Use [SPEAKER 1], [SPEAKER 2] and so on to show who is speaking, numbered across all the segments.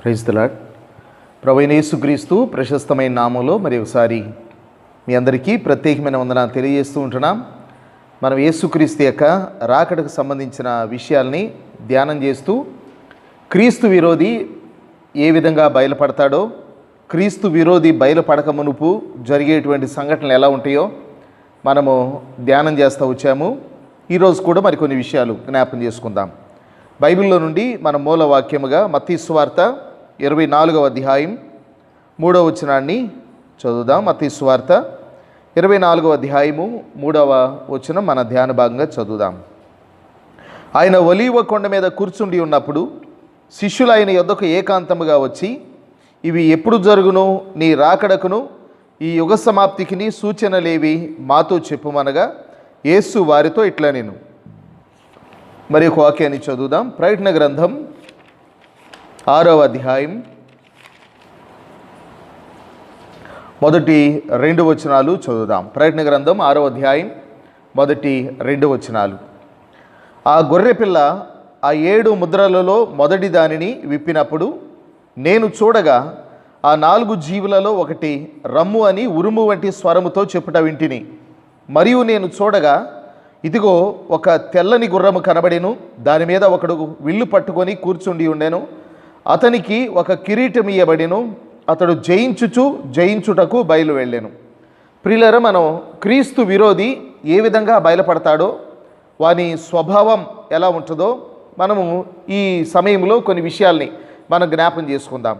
[SPEAKER 1] Praise the Lord ప్రవీణేసుక్రీస్తు ప్రశస్తమైన నామంలో మరి ఒకసారి మీ అందరికీ ప్రత్యేకమైన వందన తెలియజేస్తూ ఉంటున్నాం. మనం యేసుక్రీస్తు యొక్క రాకడకు సంబంధించిన విషయాల్ని ధ్యానం చేస్తూ క్రీస్తు విరోధి ఏ విధంగా బయలుపడతాడో క్రీస్తు విరోధి బయలుపడక మునుపు జరిగేటువంటి సంఘటనలు ఎలా ఉంటాయో మనము ధ్యానం చేస్తూ వచ్చాము. ఈరోజు కూడా మరికొన్ని విషయాలు జ్ఞాపం చేసుకుందాం. బైబిల్లో నుండి మన మూల వాక్యముగా మతీశ్వార్త ఇరవై నాలుగవ అధ్యాయం మూడవ వచనాన్ని చదువుదాం అతి స్వార్థ ఇరవై నాలుగవ అధ్యాయము మూడవ వచనం మన ధ్యాన భాగంగా చదువుదాం. ఆయన ఒలీవ కొండ మీద కూర్చుండి ఉన్నప్పుడు శిష్యులు ఆయన యొద్దకు ఏకాంతముగా వచ్చి ఇవి ఎప్పుడు జరుగును? నీ రాకడకును? ఈ యుగ సమాప్తికిని సూచనలేవి మాతో చెప్పుమనగా యేసు వారితో ఇట్లా నేను. మరి ఒక వాక్యాన్ని చదువుదాం. ప్రయత్న గ్రంథం ఆరవ అధ్యాయం. మొదటి రెండు వచనాలు చదువుదాం. ప్రయత్న గ్రంథం ఆరవ అధ్యాయం మొదటి రెండు వచనాలు. ఆ గొర్రెపిల్ల ఆ ఏడు ముద్రలలో మొదటి దానిని విప్పినప్పుడు నేను చూడగా ఆ నాలుగు జీవులలో ఒకటి రమ్ము అని ఉరుము వంటి స్వరముతో చెప్పుట వింటిని. మరియు నేను చూడగా ఇదిగో ఒక తెల్లని గుర్రము కనబడేను దాని మీద ఒకడు విల్లు పట్టుకొని కూర్చుండి ఉండెను అతనికి ఒక కిరీటం ఇయ్యబడిను. అతడు జయించుచు జయించుటకు బయలు వెళ్ళాను. ప్రిలర మనం క్రీస్తు విరోధి ఏ విధంగా బయలుపడతాడో వాని స్వభావం ఎలా ఉంటుందో మనము ఈ సమయంలో కొన్ని విషయాల్ని మనం జ్ఞాపం చేసుకుందాం.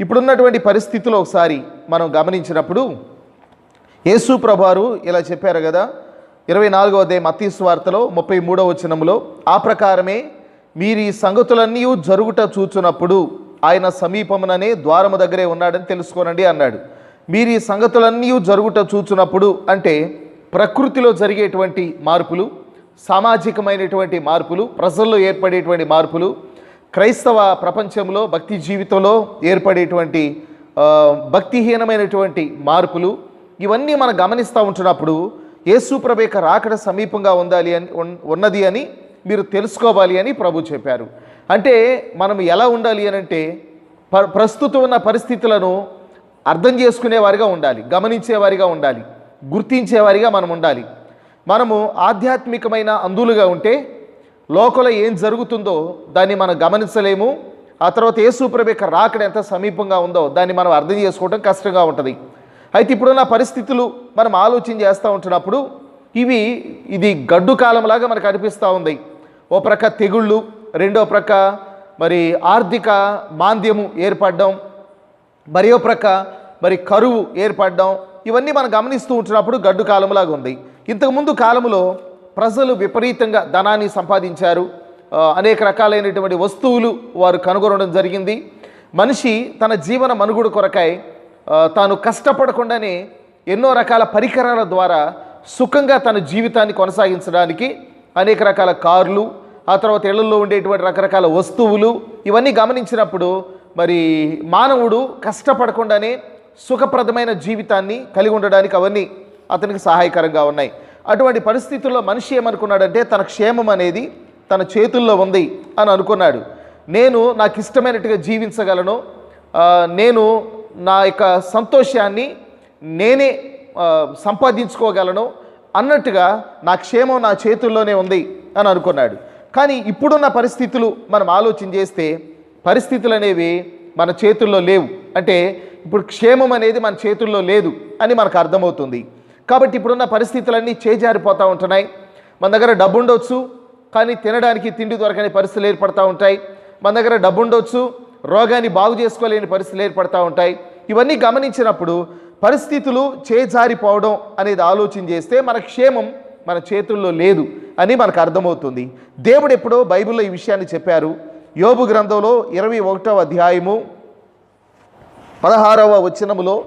[SPEAKER 1] ఇప్పుడున్నటువంటి పరిస్థితిలో ఒకసారి మనం గమనించినప్పుడు యేసు ప్రభారు ఇలా చెప్పారు కదా ఇరవై నాలుగవ అధ్యాయం మత్తీ వార్తలో ముప్పై మూడవ వచనంలో ఆ ప్రకారమే మీరు ఈ సంగతులన్నీ జరుగుట చూచున్నప్పుడు ఆయన సమీపముననే ద్వారము దగ్గరే ఉన్నాడని తెలుసుకోనండి అన్నాడు. మీరు ఈ సంగతులన్నీ జరుగుట చూచున్నప్పుడు అంటే ప్రకృతిలో జరిగేటువంటి మార్పులు సామాజికమైనటువంటి మార్పులు ప్రజల్లో ఏర్పడేటువంటి మార్పులు క్రైస్తవ ప్రపంచంలో భక్తి జీవితంలో ఏర్పడేటువంటి భక్తిహీనమైనటువంటి మార్పులు ఇవన్నీ మనం గమనిస్తూ ఉంటున్నప్పుడు యేసు ప్రభు యొక్క రాకడ సమీపంగా ఉండాలి అని ఉన్నది అని మీరు తెలుసుకోవాలి అని ప్రభు చెప్పారు. అంటే మనం ఎలా ఉండాలి అని అంటే ప ప్రస్తుతం ఉన్న పరిస్థితులను అర్థం చేసుకునేవారిగా ఉండాలి గమనించేవారిగా ఉండాలి గుర్తించేవారిగా మనం ఉండాలి. మనము ఆధ్యాత్మికమైన అందులుగా ఉంటే లోకల ఏం జరుగుతుందో దాన్ని మనం గమనించలేము. ఆ తర్వాత యేసుప్రభు యొక్క రాకడ ఎంత సమీపంగా ఉందో దాన్ని మనం అర్థం చేసుకోవడం కష్టంగా ఉంటుంది. అయితే ఇప్పుడున్న పరిస్థితులు మనం ఆలోచన చేస్తూ ఉంటున్నప్పుడు ఇవి ఇది గడ్డు కాలంలాగా మనకు అనిపిస్తూ ఉంది. ఓ ప్రక్క తెగుళ్ళు రెండో ప్రక్క మరి ఆర్థిక మాంద్యము ఏర్పడడం మరియు ప్రక్క మరి కరువు ఏర్పడడం ఇవన్నీ మనం గమనిస్తూ ఉంటున్నప్పుడు గడ్డు కాలంలాగా ఉంది. ఇంతకుముందు కాలంలో ప్రజలు విపరీతంగా ధనాన్ని సంపాదించారు. అనేక రకాలైనటువంటి వస్తువులు వారు కనుగొనడం జరిగింది. మనిషి తన జీవన మనుగుడు కొరకై తాను కష్టపడకుండానే ఎన్నో రకాల పరికరాల ద్వారా సుఖంగా తన జీవితాన్ని కొనసాగించడానికి అనేక రకాల కార్లు ఆ తర్వాత ఇళ్ళలో ఉండేటువంటి రకరకాల వస్తువులు ఇవన్నీ గమనించినప్పుడు మరి మానవుడు కష్టపడకుండానే సుఖప్రదమైన జీవితాన్ని కలిగి ఉండడానికి అవన్నీ అతనికి సహాయకరంగా ఉన్నాయి. అటువంటి పరిస్థితుల్లో మనిషి ఏమనుకున్నాడంటే తన క్షేమం అనేది తన చేతుల్లో ఉంది అని అనుకున్నాడు. నేను నాకు ఇష్టమైనట్టుగా జీవించగలను నేను నా యొక్క సంతోషాన్ని నేనే సంపాదించుకోగలను అన్నట్టుగా నా క్షేమం నా చేతుల్లోనే ఉంది అని అనుకున్నాడు. కానీ ఇప్పుడున్న పరిస్థితులు మనం ఆలోచన చేస్తే పరిస్థితులు అనేవి మన చేతుల్లో లేవు. అంటే ఇప్పుడు క్షేమం అనేది మన చేతుల్లో లేదు అని మనకు అర్థమవుతుంది. కాబట్టి ఇప్పుడున్న పరిస్థితులన్నీ చేజారిపోతూ ఉంటున్నాయి. మన దగ్గర డబ్బు ఉండొచ్చు కానీ తినడానికి తిండి దొరకని పరిస్థితులు ఏర్పడతా ఉంటాయి. మన దగ్గర డబ్బు ఉండొచ్చు రోగాన్ని బాగు చేసుకోలేని పరిస్థితులు ఏర్పడతా ఉంటాయి. ఇవన్నీ గమనించినప్పుడు పరిస్థితులు చేజారిపోవడం అనేది ఆలోచన చేస్తే మన క్షేమం మన చేతుల్లో లేదు అని మనకు అర్థమవుతుంది. దేవుడు ఎప్పుడో బైబిల్లో ఈ విషయాన్ని చెప్పారు. యోబు గ్రంథంలో ఇరవై ఒకటవ అధ్యాయము పదహారవ వచనములో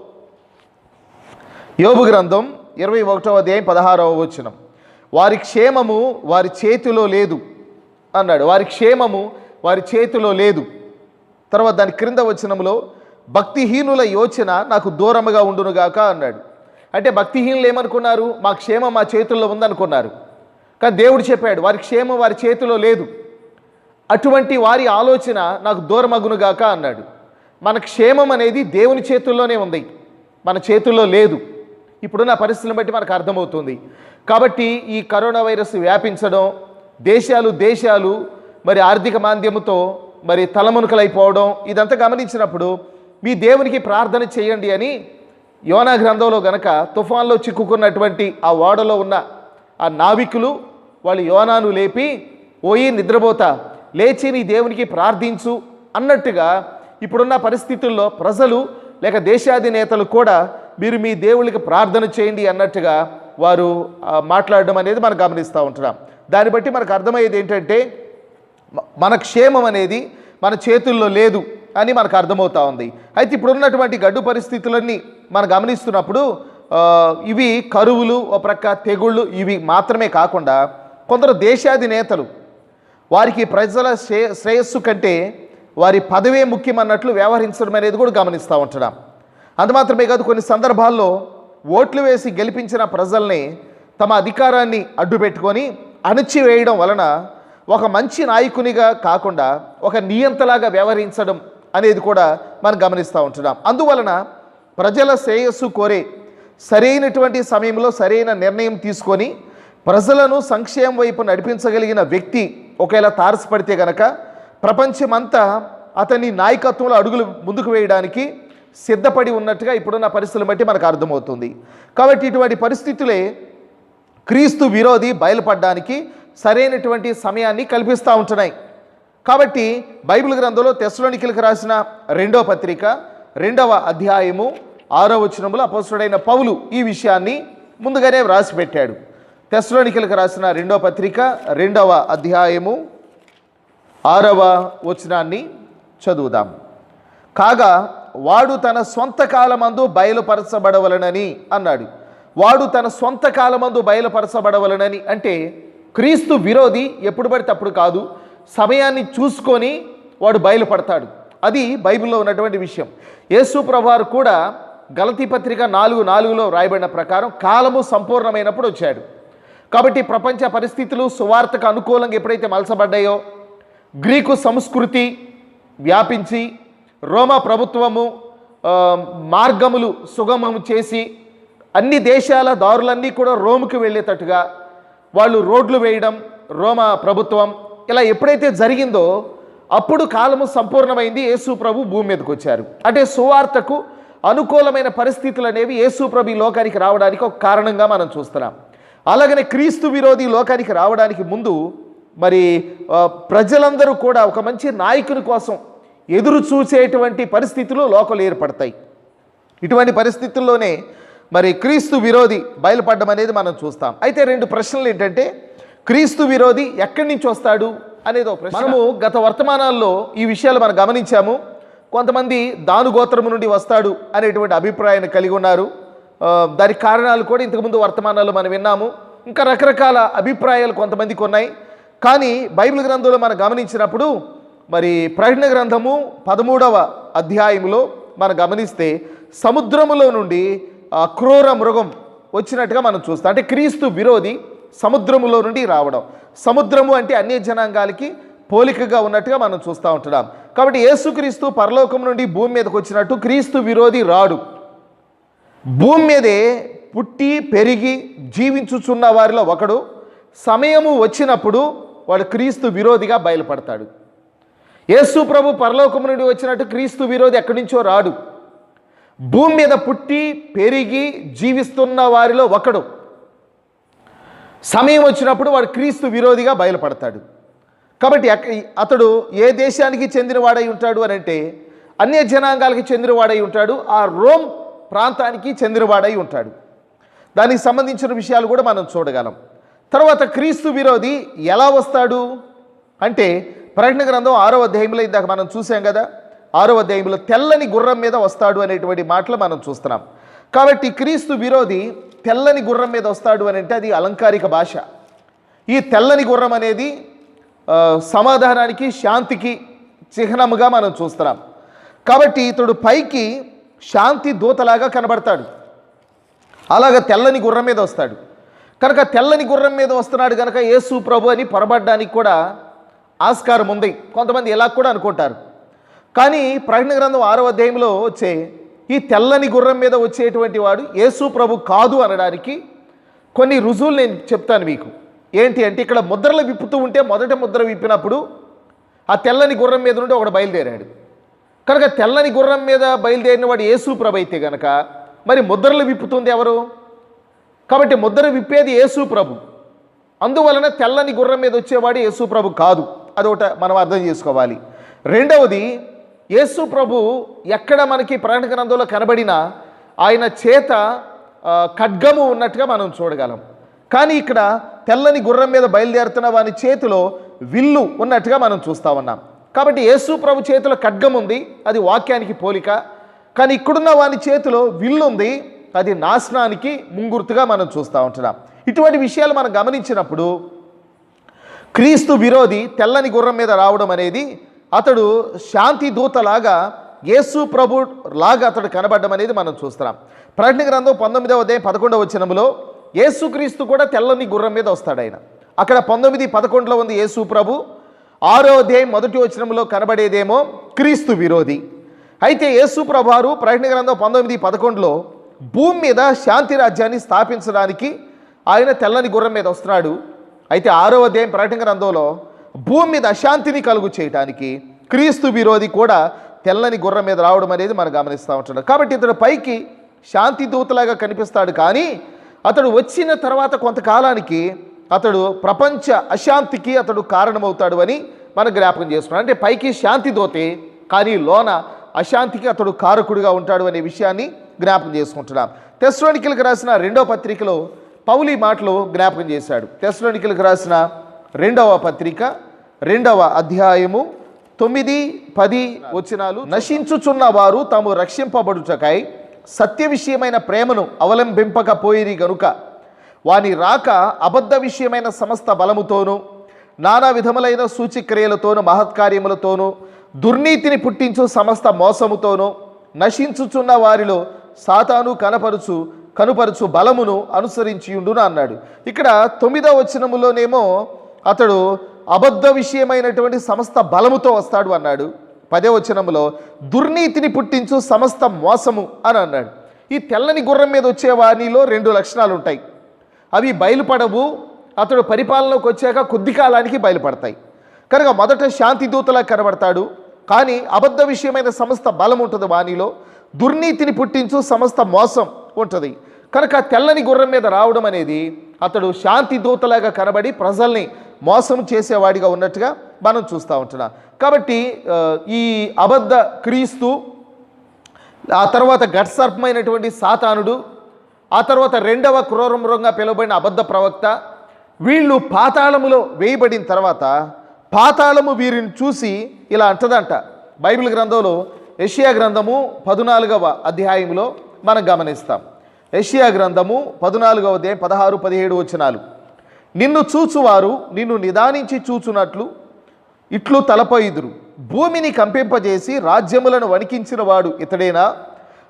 [SPEAKER 1] యోబు గ్రంథం ఇరవై ఒకటవ అధ్యాయం పదహారవ వచనం. వారి క్షేమము వారి చేతిలో లేదు అన్నాడు. వారి క్షేమము వారి చేతిలో లేదు. తర్వాత దాని క్రింద వచనంలో భక్తిహీనుల యోచన నాకు దూరముగా ఉండునుగాక అన్నాడు. అంటే భక్తిహీనులు ఏమనుకున్నారు? మా క్షేమం మా చేతుల్లో ఉందనుకున్నారు. కానీ దేవుడు చెప్పాడు వారి క్షేమం వారి చేతిలో లేదు. అటువంటి వారి ఆలోచన నాకు దూరమగునుగాక అన్నాడు. మన క్షేమం అనేది దేవుని చేతుల్లోనే ఉంది. మన చేతుల్లో లేదు. ఇప్పుడున్న పరిస్థితులను బట్టి మనకు అర్థమవుతుంది. కాబట్టి ఈ కరోనా వైరస్ వ్యాపించడం దేశాలు దేశాలు మరి ఆర్థిక మాంద్యముతో మరి తలమునుకలైపోవడం ఇదంతా గమనించినప్పుడు మీ దేవునికి ప్రార్థన చేయండి అని యోనా గ్రంథంలో గనక తుఫాన్లో చిక్కుకున్నటువంటి ఆ ఓడలో ఉన్న ఆ నావికులు వాళ్ళు యోనాను లేపి ఓయి నిద్రపోతా. లేచి నీ దేవునికి ప్రార్థించు. అన్నట్టుగా ఇప్పుడున్న పరిస్థితుల్లో ప్రజలు లేక దేశాధినేతలు కూడా మీరు మీ దేవుళ్ళకి ప్రార్థన చేయండి అన్నట్టుగా వారు మాట్లాడడం అనేది మనం గమనిస్తూ ఉంటున్నాం. దాన్ని బట్టి మనకు అర్థమయ్యేది ఏంటంటే మన క్షేమం అనేది మన చేతుల్లో లేదు అని మనకు అర్థమవుతా ఉంది. అయితే ఇప్పుడున్నటువంటి గడ్డు పరిస్థితులన్నీ మనం గమనిస్తున్నప్పుడు ఇవి కరువులు ఒక ప్రక్క తెగుళ్ళు ఇవి మాత్రమే కాకుండా కొందరు దేశాధినేతలు వారికి ప్రజల శ్రే శ్రేయస్సు కంటే వారి పదవే ముఖ్యమన్నట్లు వ్యవహరించడం అనేది కూడా గమనిస్తూ ఉంటున్నాం. అది మాత్రమే కాదు కొన్ని సందర్భాల్లో ఓట్లు వేసి గెలిపించిన ప్రజల్ని తమ అధికారాన్ని అడ్డుపెట్టుకొని అణచివేయడం వలన ఒక మంచి నాయకునిగా కాకుండా ఒక నియంతలాగా వ్యవహరించడం అనేది కూడా మనం గమనిస్తూ ఉంటున్నాం. అందువలన ప్రజల శ్రేయస్సు కోరే సరైనటువంటి సమయంలో సరైన నిర్ణయం తీసుకొని ప్రజలను సంక్షేమం వైపు నడిపించగలిగిన వ్యక్తి ఒకవేళ తారసపడితే గనక ప్రపంచమంతా అతని నాయకత్వంలో అడుగులు ముందుకు వేయడానికి సిద్ధపడి ఉన్నట్టుగా ఇప్పుడున్న పరిస్థితులను బట్టి మనకు అర్థమవుతుంది. కాబట్టి ఇటువంటి పరిస్థితులే క్రీస్తు విరోధి బయలుపడడానికి సరైనటువంటి సమయాన్ని కల్పిస్తూ ఉంటున్నాయి. కాబట్టి బైబిల్ గ్రంథంలో తెస్లోనికిలకు రాసిన రెండో పత్రిక రెండవ అధ్యాయము ఆరో వచనములో అపోస్తుడైన పౌలు ఈ విషయాన్ని ముందుగానే వ్రాసి పెట్టాడు తెస్సలోనికలకు రాసిన రెండవ పత్రిక రెండవ అధ్యాయము ఆరవ వచనాన్ని చదువుదాం. కాగా వాడు తన సొంత కాలమందు బయలుపరచబడవలనని అన్నాడు. వాడు తన సొంత కాలమందు బయలుపరచబడవలనని అంటే క్రీస్తు విరోధి ఎప్పుడు పడితే అప్పుడు కాదు సమయాన్ని చూసుకొని వాడు బయలుపడతాడు. అది బైబిల్లో ఉన్నటువంటి విషయం. యేసు ప్రభువారు కూడా గలతీ పత్రిక నాలుగు నాలుగులో రాయబడిన ప్రకారం కాలము సంపూర్ణమైనప్పుడు వచ్చాడు. కాబట్టి ప్రపంచ పరిస్థితులు సువార్తకు అనుకూలంగా ఎప్పుడైతే మలసబడ్డాయో గ్రీకు సంస్కృతి వ్యాపించి రోమా ప్రభుత్వము మార్గములు సుగమము చేసి అన్ని దేశాల దారులన్నీ కూడా రోముకు వెళ్ళేటట్టుగా వాళ్ళు రోడ్లు వేయడం రోమా ప్రభుత్వం ఇలా ఎప్పుడైతే జరిగిందో అప్పుడు కాలము సంపూర్ణమైంది యేసు ప్రభు భూమి మీదకి వచ్చారు. అంటే సువార్తకు అనుకూలమైన పరిస్థితులు అనేవి యేసు ప్రభు ఈ లోకానికి రావడానికి ఒక కారణంగా మనం చూస్తున్నాం. అలాగనే క్రీస్తు విరోధి లోకానికి రావడానికి ముందు మరి ప్రజలందరూ కూడా ఒక మంచి నాయకుని కోసం ఎదురు చూసేటువంటి పరిస్థితులు లోకలు ఏర్పడతాయి. ఇటువంటి పరిస్థితుల్లోనే మరి క్రీస్తు విరోధి బయలుపడడం అనేది మనం చూస్తాం. అయితే రెండు ప్రశ్నలు ఏంటంటే క్రీస్తు విరోధి ఎక్కడి నుంచి వస్తాడు? అనేది ఒక ప్రశ్న. మనము గత వర్తమానాల్లో ఈ విషయాలు మనం గమనించాము. కొంతమంది దాను గోత్రము నుండి వస్తాడు అనేటువంటి అభిప్రాయాన్ని కలిగి ఉన్నారు. దానికి కారణాలు కూడా ఇంతకుముందు వర్తమానాల్లో మనం విన్నాము. ఇంకా రకరకాల అభిప్రాయాలు కొంతమందికి ఉన్నాయి. కానీ బైబిల్ గ్రంథంలో మనం గమనించినప్పుడు మరి ప్రకటన గ్రంథము పదమూడవ అధ్యాయంలో మనం గమనిస్తే సముద్రములో నుండి క్రూర మృగం వచ్చినట్టుగా మనం చూస్తాం. అంటే క్రీస్తు విరోధి సముద్రములో నుండి రావడం. సముద్రము అంటే అన్ని జనాంగాలకి పోలికగా ఉన్నట్టుగా మనం చూస్తూ ఉంటున్నాం. కాబట్టి యేసుక్రీస్తు పరలోకం నుండి భూమి మీదకి వచ్చినట్టు క్రీస్తు విరోధి రాడు. భూమి మీదే పుట్టి పెరిగి జీవించుచున్న వారిలో ఒకడు సమయము వచ్చినప్పుడు వాడు క్రీస్తు విరోధిగా బయలుపడతాడు. యేసు ప్రభు పరలోకం నుండి వచ్చినట్టు క్రీస్తు విరోధి ఎక్కడి నుంచో రాడు. భూమి మీద పుట్టి పెరిగి జీవిస్తున్న వారిలో ఒకడు సమయం వచ్చినప్పుడు వాడు క్రీస్తు విరోధిగా బయలుపడతాడు. కాబట్టి అతడు ఏ దేశానికి చెందినవాడై ఉంటాడు అని అంటే అన్య జనాంగాలకి చెందినవాడై ఉంటాడు ఆ రోమ్ ప్రాంతానికి చెందినవాడై ఉంటాడు. దానికి సంబంధించిన విషయాలు కూడా మనం చూడగలం. తర్వాత క్రీస్తు విరోధి ఎలా వస్తాడు? అంటే ప్రకటన గ్రంథం ఆరో అధ్యాయంలో ఇందాక మనం చూసాం కదా ఆరో అధ్యాయంలో తెల్లని గుర్రం మీద వస్తాడు అనేటువంటి మాటలు మనం చూస్తున్నాం. కాబట్టి క్రీస్తు విరోధి తెల్లని గుర్రం మీద వస్తాడు అని అంటే అది అలంకారిక భాష. ఈ తెల్లని గుర్రం అనేది సమాధానానికి శాంతికి చిహ్నముగా మనం చూస్తున్నాం. కాబట్టి ఇతడు పైకి శాంతి దూతలాగా కనబడతాడు. అలాగ తెల్లని గుర్రం మీద వస్తాడు. కనుక తెల్లని గుర్రం మీద వస్తున్నాడు కనుక యేసు ప్రభు అని పొరబడ్డానికి కూడా ఆస్కారం ఉంది. కొంతమంది ఇలా కూడా అనుకుంటారు. కానీ ప్రకటన గ్రంథం ఆరో అధ్యాయంలో వచ్చే ఈ తెల్లని గుర్రం మీద వచ్చేటువంటి వాడు యేసు ప్రభు కాదు అనడానికి కొన్ని రుజువులు నేను చెప్తాను మీకు. ఏంటి అంటే ఇక్కడ ముద్రలు విప్పుతూ ఉంటే మొదట ముద్ర విప్పినప్పుడు ఆ తెల్లని గుర్రం మీద నుండి ఒకడు బయలుదేరాడు. కనుక తెల్లని గుర్రం మీద బయలుదేరిన వాడు యేసు ప్రభు అయితే గనక మరి ముద్రలు విప్పుతుంది ఎవరు? కాబట్టి ముద్ర విప్పేది యేసు ప్రభు. అందువలన తెల్లని గుర్రం మీద వచ్చేవాడు యేసు ప్రభు కాదు. అదొకట మనం అర్థం చేసుకోవాలి. రెండవది యేసు ప్రభు ఎక్కడ మనకి ప్రకటన గ్రంథంలో కనబడినా ఆయన చేత ఖడ్గము ఉన్నట్టుగా మనం చూడగలం. కానీ ఇక్కడ తెల్లని గుర్రం మీద బయలుదేరుతున్న వాని చేతిలో విల్లు ఉన్నట్టుగా మనం చూస్తా ఉన్నాం. కాబట్టి యేసు ప్రభు చేతిలో ఖడ్గం ఉంది అది వాక్యానికి పోలిక. కానీ ఇక్కడున్న వాని చేతిలో విల్లు ఉంది అది నాశనానికి ముంగుర్తుగా మనం చూస్తూ ఉంటున్నాం. ఇటువంటి విషయాలు మనం గమనించినప్పుడు క్రీస్తు విరోధి తెల్లని గుర్రం మీద రావడం అనేది అతడు శాంతి దూతలాగా యేసు ప్రభు లాగా అతడు కనబడడం అనేది మనం చూస్తున్నాం. ప్రకటన గ్రంథం పంతొమ్మిదవ అధ్యాయం పదకొండవ వచనంలో యేసుక్రీస్తు కూడా తెల్లని గుర్రం మీద వస్తాడు ఆయన. అక్కడ పంతొమ్మిది పదకొండులో ఉంది యేసు ప్రభు. ఆరో అధ్యాయం మొదటి వచనంలో కనబడేదేమో క్రీస్తు విరోధి. అయితే యేసు ప్రభువారు ప్రకటన గ్రంథం పంతొమ్మిది పదకొండులో భూమి మీద శాంతి రాజ్యాన్ని స్థాపించడానికి ఆయన తెల్లని గుర్రం మీద వస్తున్నాడు. అయితే ఆరో అధ్యాయం ప్రకటన గ్రంథంలో భూమి మీద అశాంతిని కలుగు చేయటానికి క్రీస్తు విరోధి కూడా తెల్లని గుర్రం మీద రావడం అనేది మనం గమనిస్తూ ఉంటున్నాం. కాబట్టి ఇతడు పైకి శాంతి దూతలాగా కనిపిస్తాడు కానీ అతడు వచ్చిన తర్వాత కొంతకాలానికి అతడు ప్రపంచ అశాంతికి అతడు కారణమవుతాడు అని మనం జ్ఞాపకం చేసుకున్నాం. అంటే పైకి శాంతి దోతే కానీ లోన అశాంతికి అతడు కారకుడిగా ఉంటాడు అనే విషయాన్ని జ్ఞాపకం చేసుకుంటున్నాం. తెస్లోనికలకు రాసిన రెండో పత్రికలో పౌలి మాటలు జ్ఞాపకం చేశాడు. తెస్లోనికలకు రాసిన రెండవ పత్రిక రెండవ అధ్యాయము తొమ్మిది పది వచనాలు. నశించుచున్న వారు తాము రక్షింపబడుటకై సత్య విషయమైన ప్రేమను అవలంబింపకపోయిరి గనుక వాని రాక అబద్ధ విషయమైన సమస్త బలముతోనూ నానా విధములైన సూచిక్రియలతోనూ మహత్కార్యములతోనూ దుర్నీతిని పుట్టించు సమస్త మోసముతోనూ నశించుచున్న వారిలో సాతాను కనపరుచు కనుపరుచు బలమును అనుసరించియుండును అన్నాడు. ఇక్కడ తొమ్మిదవ వచనములోనేమో అతడు అబద్ధ విషయమైనటువంటి సమస్త బలముతో వస్తాడు అన్నాడు. పదే వచనములో దుర్నీతిని పుట్టించు సమస్త మోసము అని అన్నాడు. ఈ తెల్లని గుర్రం మీద వచ్చే వారిలో రెండు లక్షణాలు ఉంటాయి. అవి బయలుపడవు అతడు పరిపాలనలోకి వచ్చాక కొద్ది కాలానికి బయలుపడతాయి. కనుక మొదట శాంతి దూతలా కనబడతాడు. కానీ అబద్ధ విషయమైన సమస్త బలం ఉంటుంది వాణిలో దుర్నీతిని పుట్టించు సమస్త మోసం ఉంటుంది. కనుక తెల్లని గుర్రం మీద రావడం అనేది అతడు శాంతి దూతలాగా కనబడి ప్రజల్ని మోసం చేసేవాడిగా ఉన్నట్టుగా మనం చూస్తూ ఉంటున్నాం. కాబట్టి ఈ అబద్ధ క్రీస్తు ఆ తర్వాత ఘట్సర్పమైనటువంటి సాతానుడు ఆ తర్వాత రెండవ క్రూర పిలువబడిన అబద్ధ ప్రవక్త వీళ్ళు పాతాళములో వేయబడిన తర్వాత పాతాళము వీరిని చూసి ఇలా అంటదంట. బైబిల్ గ్రంథంలో ఏషియా గ్రంథము పద్నాలుగవ అధ్యాయంలో మనం గమనిస్తాం. ఏషియా గ్రంథము పద్నాలుగవ అధ్యాయం పదహారు పదిహేడు వచనాలు. నిన్ను చూచువారు నిన్ను నిదానించి చూచునట్లు ఇట్లు తలపైదురు భూమిని కంపింపజేసి రాజ్యములను వణికించిన వాడు ఇతడేనా?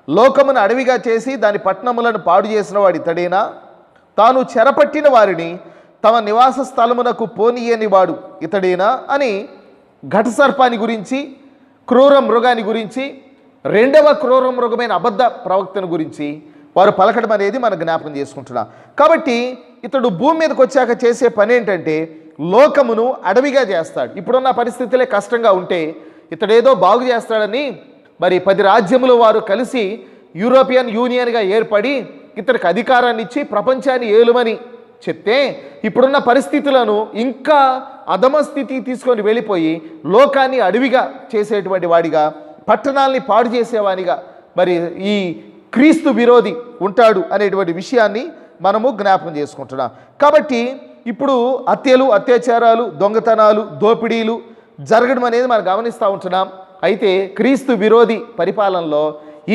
[SPEAKER 1] లోకమును అడవిగా చేసి దాని పట్టణములను పాడు చేసిన వాడు ఇతడేనా? తాను చెరపట్టిన వారిని తమ నివాస స్థలమునకు పోనీయని వాడు ఇతడేనా? అని ఘటసర్పాన్ని గురించి క్రూర మృగాన్ని గురించి రెండవ క్రూర మృగమైన అబద్ధ ప్రవక్తను గురించి వారు పలకడం అనేది మనం జ్ఞాపకం చేసుకుంటున్నాం. కాబట్టి ఇతడు భూమి మీదకి వచ్చాక చేసే పని ఏంటంటే లోకమును అడవిగా చేస్తాడు. ఇప్పుడున్న పరిస్థితులే కష్టంగా ఉంటే ఇతడేదో బాగు చేస్తాడని మరి పది రాజ్యములు వారు కలిసి యూరోపియన్ యూనియన్గా ఏర్పడి ఇతనికి అధికారాన్ని ఇచ్చి ప్రపంచాన్ని ఏలుమని చెప్తే ఇప్పుడున్న పరిస్థితులను ఇంకా అధమ స్థితికి తీసుకొని వెళ్ళిపోయి లోకాన్ని అడవిగా చేసేటువంటి వాడిగా పట్టణాల్ని పాడు చేసేవానిగా మరి ఈ క్రీస్తు విరోధి ఉంటాడు అనేటువంటి విషయాన్ని మనము జ్ఞాపకం చేసుకుంటున్నాం. కాబట్టి ఇప్పుడు హత్యలు అత్యాచారాలు దొంగతనాలు దోపిడీలు జరగడం అనేది మనం గమనిస్తూ ఉంటున్నాం. అయితే క్రీస్తు విరోధి పరిపాలనలో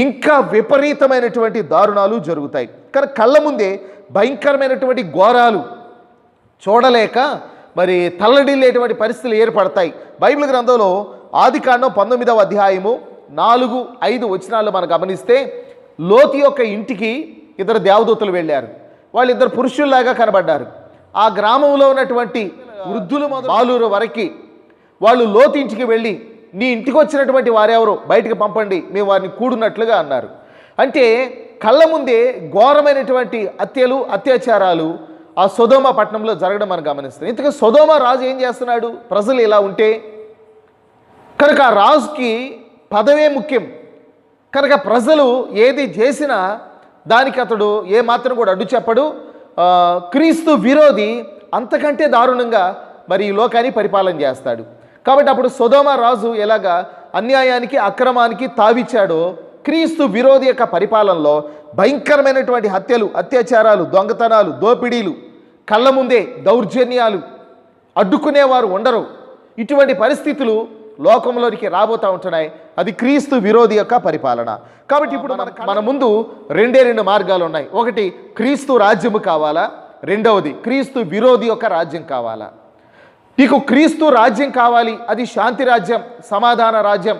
[SPEAKER 1] ఇంకా విపరీతమైనటువంటి దారుణాలు జరుగుతాయి. కానీ కళ్ళ ముందే భయంకరమైనటువంటి ఘోరాలు చూడలేక మరి తల్లడిల్లేటువంటి పరిస్థితులు ఏర్పడతాయి. బైబిల్ గ్రంథంలో ఆది కాండం పంతొమ్మిదవ అధ్యాయము నాలుగు ఐదు వచనాలు మనం గమనిస్తే లోతు యొక్క ఇంటికి ఇద్దరు దేవదూతలు వెళ్ళారు. వాళ్ళిద్దరు పురుషుల్లాగా కనబడ్డారు. ఆ గ్రామంలో ఉన్నటువంటి వృద్ధులు మొదలు బాలురు వరకు వాళ్ళు లోతు ఇంటికి వెళ్ళి నీ ఇంటికి వచ్చినటువంటి వారెవరు బయటికి పంపండి మేము వారిని కూడున్నట్లుగా అన్నారు. అంటే కళ్ళ ముందే ఘోరమైనటువంటి హత్యలు అత్యాచారాలు ఆ సొదోమ పట్టణంలో జరగడం మనం గమనిస్తాం ఇంతకు సొదోమ రాజు ఏం చేస్తున్నాడు? ప్రజలు ఇలా ఉంటే కనుక ఆ రాజుకి పదవే ముఖ్యం. కనుక ప్రజలు ఏది చేసినా దానికి అతడు ఏ మాత్రం కూడా అడ్డు చెప్పడు. క్రీస్తు విరోధి అంతకంటే దారుణంగా మరి ఈ లోకాన్ని పరిపాలన చేస్తాడు. కాబట్టి అప్పుడు సుధోమ రాజు ఎలాగా అన్యాయానికి అక్రమానికి తావిచ్చాడో క్రీస్తు విరోధి యొక్క పరిపాలనలో భయంకరమైనటువంటి హత్యలు అత్యాచారాలు దొంగతనాలు దోపిడీలు కళ్ళ ముందే దౌర్జన్యాలు అడ్డుకునేవారు ఉండరు. ఇటువంటి పరిస్థితులు లోకంలోనికి రాబోతూ ఉంటున్నాయి. అది క్రీస్తు విరోధి యొక్క పరిపాలన. కాబట్టి ఇప్పుడు మన మన ముందు రెండే రెండు మార్గాలు ఉన్నాయి. ఒకటి క్రీస్తు రాజ్యము కావాలా? రెండవది క్రీస్తు విరోధి యొక్క రాజ్యం కావాలా? నీకు క్రీస్తు రాజ్యం కావాలి అది శాంతి రాజ్యం సమాధాన రాజ్యం.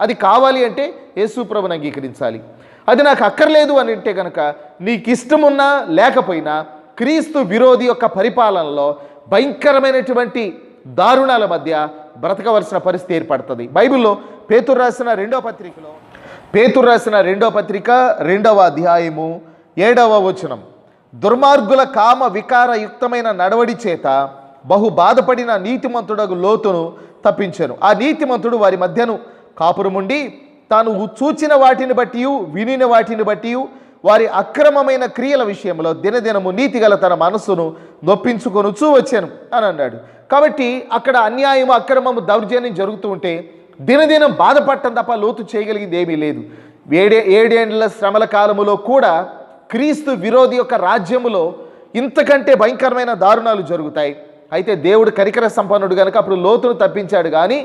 [SPEAKER 1] అది కావాలి అంటే యేసు ప్రభుని అంగీకరించాలి. అది నాకు అక్కర్లేదు అని అంటే కనుక నీకు ఇష్టమున్నా లేకపోయినా క్రీస్తు విరోధి యొక్క పరిపాలనలో భయంకరమైనటువంటి దారుణాల మధ్య బ్రతకవలసిన పరిస్థితి ఏర్పడుతుంది. బైబిల్లో పేతురు రాసిన రెండో పత్రికలో పేతురు రాసిన రెండో పత్రిక రెండవ అధ్యాయము ఏడవ వచనం. దుర్మార్గుల కామ వికారయుక్తమైన నడవడి చేత బహు బాధపడిన నీతిమంతుడకు లోతును తప్పించాను. ఆ నీతిమంతుడు వారి మధ్యను కాపురముండి తాను చూచిన వాటిని బట్టి వినిన వాటిని బట్టి వారి అక్రమమైన క్రియల విషయంలో దినదినము నీతిగల తన మనస్సును నొప్పించుకొనుచూ వచ్చాను అని అన్నాడు. కాబట్టి అక్కడ అన్యాయము అక్రమము దౌర్జన్యం జరుగుతూ ఉంటే దినదినం బాధపడటం తప్ప లోతు చేయగలిగింది ఏమీ లేదు. ఏడే ఏడేండ్ల శ్రమల కాలములో కూడా క్రీస్తు విరోధి యొక్క రాజ్యములో ఇంతకంటే భయంకరమైన దారుణాలు జరుగుతాయి. అయితే దేవుడు కరికర సంపన్నుడు కనుక అప్పుడు లోతును తప్పించాడు కానీ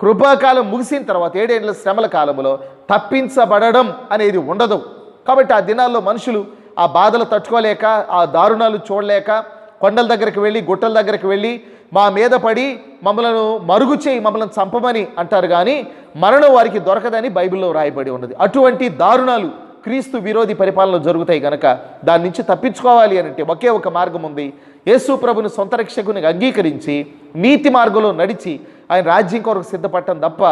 [SPEAKER 1] కృపాకాలం ముగిసిన తర్వాత ఏడేండ్ల శ్రమల కాలములో తప్పించబడడం అనేది ఉండదు. కాబట్టి ఆ దినాల్లో మనుషులు ఆ బాధలు తట్టుకోలేక ఆ దారుణాలు చూడలేక కొండల దగ్గరికి వెళ్ళి గుట్టల దగ్గరికి వెళ్ళి మా మీద పడి మమ్మలను మరుగు చేయి మమ్మల్ని చంపమని అంటారు కానీ మరణం వారికి దొరకదని బైబిల్లో రాయబడి ఉన్నది. అటువంటి దారుణాలు క్రీస్తు విరోధి పరిపాలన జరుగుతాయి గనక దాని నుంచి తప్పించుకోవాలి అని అంటే ఒకే ఒక మార్గం ఉంది. యేసు ప్రభుని సొంత రక్షకుని అంగీకరించి నీతి మార్గంలో నడిచి ఆయన రాజ్యం కొరకు సిద్ధపడటం తప్ప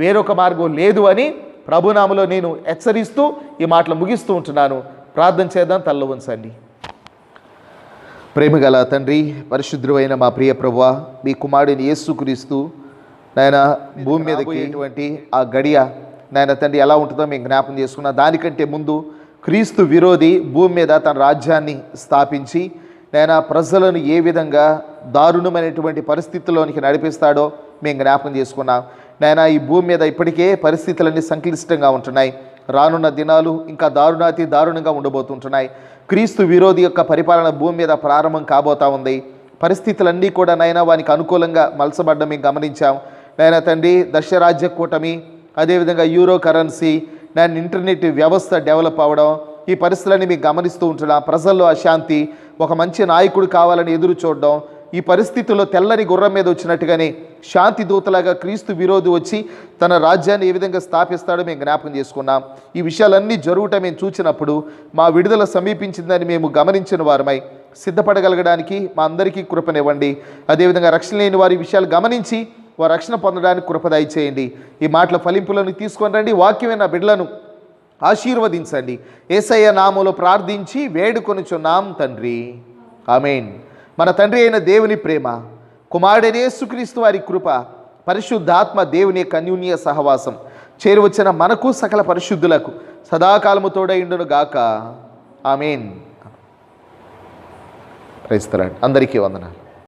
[SPEAKER 1] వేరొక మార్గం లేదు అని ప్రభునామలో నేను హెచ్చరిస్తూ ఈ మాటలు ముగిస్తూ ఉంటున్నాను. ప్రార్థన చేద్దాం తల్ల ఉంచండి. ప్రేమగల తండ్రి పరిశుద్ధుడైన మా ప్రియ ప్రభు మీ కుమారుడిని యేసుక్రీస్తు నాయన భూమి మీదకి ఎటువంటి ఆ గడియ నాయన తండ్రి ఎలా ఉంటుందో మేము జ్ఞాపం చేసుకున్నాం. దానికంటే ముందు క్రీస్తు విరోధి భూమి మీద తన రాజ్యాన్ని స్థాపించి నాయన ప్రజలను ఏ విధంగా దారుణమైనటువంటి పరిస్థితుల్లోనికి నడిపిస్తాడో మేము జ్ఞాపకం చేసుకున్నాం. నాయన ఈ భూమి మీద ఇప్పటికే పరిస్థితులన్నీ సంక్లిష్టంగా ఉంటున్నాయి. రానున్న దినాలు ఇంకా దారుణాతి దారుణంగా ఉండబోతుంటున్నాయి. క్రీస్తు విరోధి యొక్క పరిపాలన భూమి మీద ప్రారంభం కాబోతా ఉంది. పరిస్థితులన్నీ కూడా నైనా వానికి అనుకూలంగా మలసబడ్డం మేము గమనించాం. నైనా తండ్రి దశరాజ్య కూటమి అదేవిధంగా యూరో కరెన్సీ నేను ఇంటర్నెట్ వ్యవస్థ డెవలప్ అవ్వడం ఈ పరిస్థితులన్నీ మేము గమనిస్తూ ఉంటున్నాం. ప్రజల్లో అశాంతి ఒక మంచి నాయకుడు కావాలని ఎదురు చూడడం ఈ పరిస్థితుల్లో తెల్లని గుర్రం మీద వచ్చినట్టుగానే శాంతి దూతలాగా క్రీస్తు విరోధి వచ్చి తన రాజ్యాన్ని ఏ విధంగా స్థాపిస్తాడో మేము జ్ఞాపకం చేసుకున్నాం. ఈ విషయాలన్నీ జరుగుట మేము చూసినప్పుడు మా విడుదల సమీపించిందని మేము గమనించిన వారమై సిద్ధపడగలగడానికి మా అందరికీ కృపనివ్వండి. అదేవిధంగా రక్షణ లేని వారి విషయాలు గమనించి వారు రక్షణ పొందడానికి కృపదాయి చేయండి ఈ మాటల ఫలింపులను తీసుకొని రండి. వాక్యమైన బిడ్డలను ఆశీర్వదించండి. ఏసయ్య నామలో ప్రార్థించి వేడుకొనుచున్నాం తండ్రి. ఆమెన్. మన తండ్రి అయిన దేవుని ప్రేమ కుమారుడైన సుక్రీస్తు వారి కృప పరిశుద్ధాత్మ దేవుని యొక్క సహవాసం చేరువచ్చిన మనకు సకల పరిశుద్ధులకు సదాకాలము తోడైండును గాక. ఆమెన్. క్రైస్తరాడు అందరికీ వందనాలు.